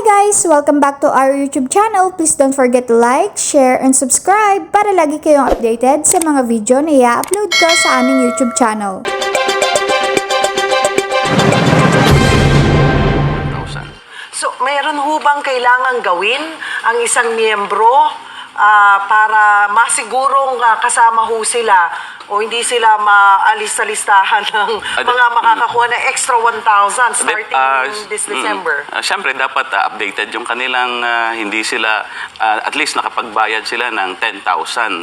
guys! Welcome back to our YouTube channel. Please don't forget to like, share, and subscribe para lagi kayong updated sa mga video na i-upload ko sa aming YouTube channel. 1,000. So, mayroon ho bang kailangan gawin ang isang miyembro ah, para masigurong ah, kasama ho sila o hindi sila maalis sa listahan ng mga makakakuha ng extra 1,000 starting Ah, this mm, December? ah, Siyempre, dapat ah, updated yung kanilang ah, hindi sila, ah, at least nakapagbayad sila ng 10,000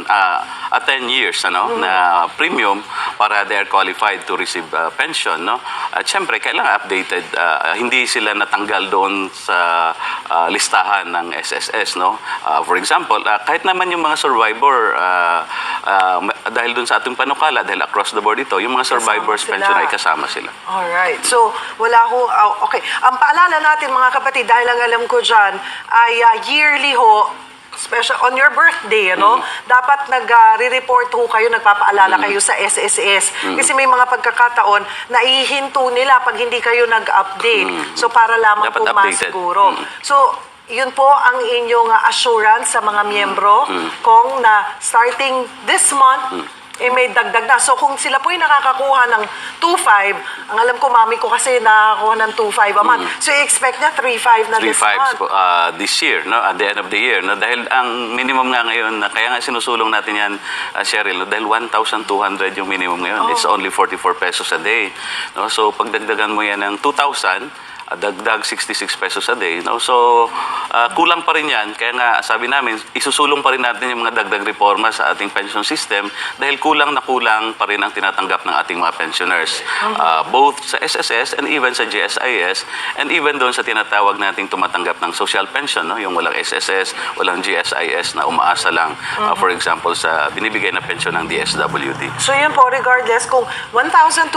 ah, at 10 years ano, Mm-hmm. na premium para they are qualified to receive ah, pension. No? At siyempre, kailangan updated. ah, hindi sila natanggal doon sa ah, listahan ng SSS. No? Ah, for example, ah, kahit naman yung mga survivor, ah, ma- dahil doon sa ating panukala, dahil across the board ito, yung mga survivors pension ay kasama sila. Alright. So, wala ho, ah, okay. Ang paalala natin mga kapatid, dahil ang alam ko dyan, ay ah, yearly ho, special on your birthday, ano? Dapat nag-re-report ho kayo, nagpapaalala kayo sa SSS. Kasi may mga pagkakataon na ihinto nila pag hindi kayo nag-update. So, para lamang Dapat po updated. masiguro. Mm. So, yun po ang inyong assurance sa mga miyembro kung na starting this month, eh may dagdag na. So kung sila po ay nakakakuha ng 2.5, ang alam ko mami ko kasi nakakakuha ng 2.5 a month. So i-expect niya 3.5 na three this fives month. uh, this year, no, at the end of the year. No, dahil ang minimum nga ngayon, na kaya nga sinusulong natin yan, uh, Cheryl, no, dahil 1,200 yung minimum ngayon. It's Oh. only 44 pesos a day. No? So, pagdagdagan mo yan ng 2,000, uh, dagdag 66 pesos a day. No? So, uh, kulang pa rin yan. Kaya nga, sabi namin, isusulong pa rin natin yung mga dagdag reforma sa ating pension system dahil kulang na kulang pa rin ang tinatanggap ng ating mga pensioners. Uh, both sa SSS and even sa GSIS and even doon sa tinatawag nating tumatanggap ng social pension, no? yung walang SSS, walang GSIS na umaasa lang, uh, for example, sa binibigay na pensyon ng DSWD. So yun po, regardless kung 1,200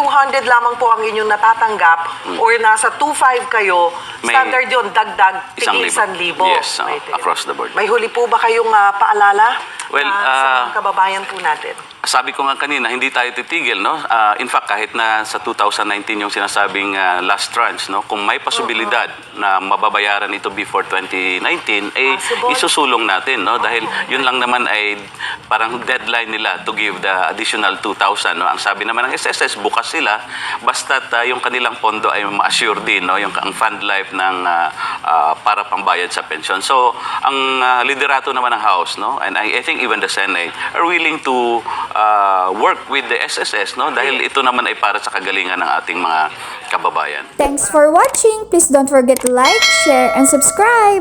lamang po ang inyong natatanggap or nasa 2.5 kayo. May standard yun, dagdag, tigil libo. isang libo. Yes, uh, May tigil. across the board. May huli po ba kayong ah, paalala Well, na sa mga kababayan po natin? Sabi ko nga kanina, hindi tayo titigil, no? Ah, in fact, kahit na sa 2019 yung sinasabing ah, last tranche, no? Kung may posibilidad na mababayaran ito before 2019, eh Possible. isusulong natin, no? Dahil yun lang naman ay parang deadline nila to give the additional 2,000, no? Ang sabi naman ng SSS, bukas sila, basta yung kanilang pondo ay ma-assure din, no? Yung ang fund life ng ah, ah, para pambayad sa pension. So, ang ah, liderato naman ng House, no? And I, I think even the Senate are willing to ah, work with the SSS, no? Dahil ito naman ay para sa kagalingan ng ating mga kababayan. Thanks for watching! Please don't forget to like, share, and subscribe!